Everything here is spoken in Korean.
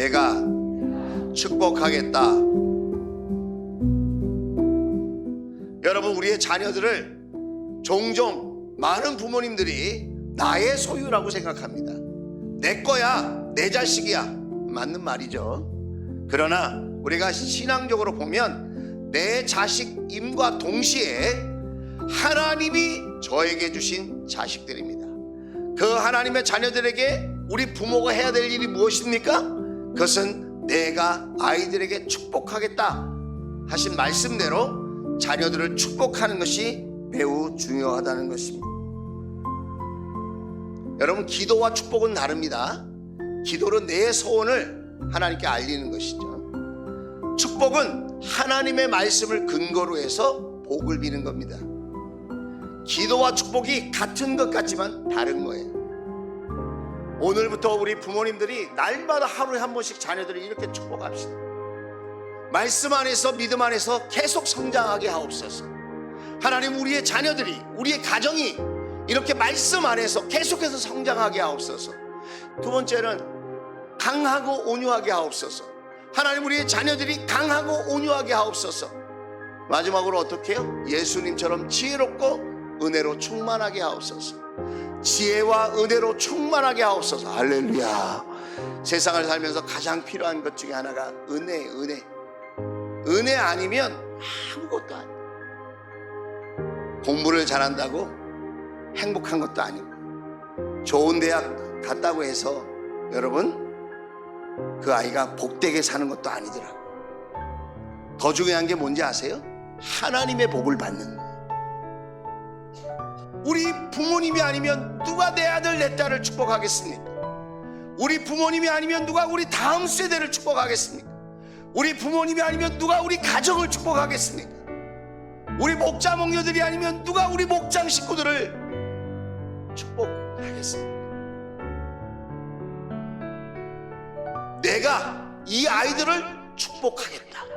내가 축복하겠다. 여러분 우리의 자녀들을 종종 많은 부모님들이 나의 소유라고 생각합니다. 내 거야, 내 자식이야. 맞는 말이죠. 그러나 우리가 신앙적으로 보면 내 자식임과 동시에 하나님이 저에게 주신 자식들입니다. 그 하나님의 자녀들에게 우리 부모가 해야 될 일이 무엇입니까? 그것은 내가 아이들에게 축복하겠다 하신 말씀대로 자녀들을 축복하는 것이 매우 중요하다는 것입니다. 여러분 기도와 축복은 다릅니다. 기도는 내 소원을 하나님께 알리는 것이죠. 축복은 하나님의 말씀을 근거로 해서 복을 비는 겁니다. 기도와 축복이 같은 것 같지만 다른 거예요. 오늘부터 우리 부모님들이 날마다 하루에 한 번씩 자녀들을 이렇게 축복합시다. 말씀 안에서 믿음 안에서 계속 성장하게 하옵소서. 하나님 우리의 자녀들이 우리의 가정이 이렇게 말씀 안에서 계속해서 성장하게 하옵소서. 두 번째는 강하고 온유하게 하옵소서. 하나님 우리의 자녀들이 강하고 온유하게 하옵소서. 마지막으로 어떻게 해요? 예수님처럼 지혜롭고 은혜로 충만하게 하옵소서. 지혜와 은혜로 충만하게 하옵소서. 할렐루야. 세상을 살면서 가장 필요한 것 중에 하나가 은혜, 은혜. 은혜 아니면 아무것도 아니에요. 공부를 잘한다고 행복한 것도 아니고 좋은 대학 갔다고 해서 여러분 그 아이가 복되게 사는 것도 아니더라고. 더 중요한 게 뭔지 아세요? 하나님의 복을 받는. 우리 부모님이 아니면 누가 내 아들 내 딸을 축복하겠습니까? 우리 부모님이 아니면 누가 우리 다음 세대를 축복하겠습니까? 우리 부모님이 아니면 누가 우리 가정을 축복하겠습니까? 우리 목자 목녀들이 아니면 누가 우리 목장 식구들을 축복하겠습니까? 내가 이 아이들을 축복하겠다.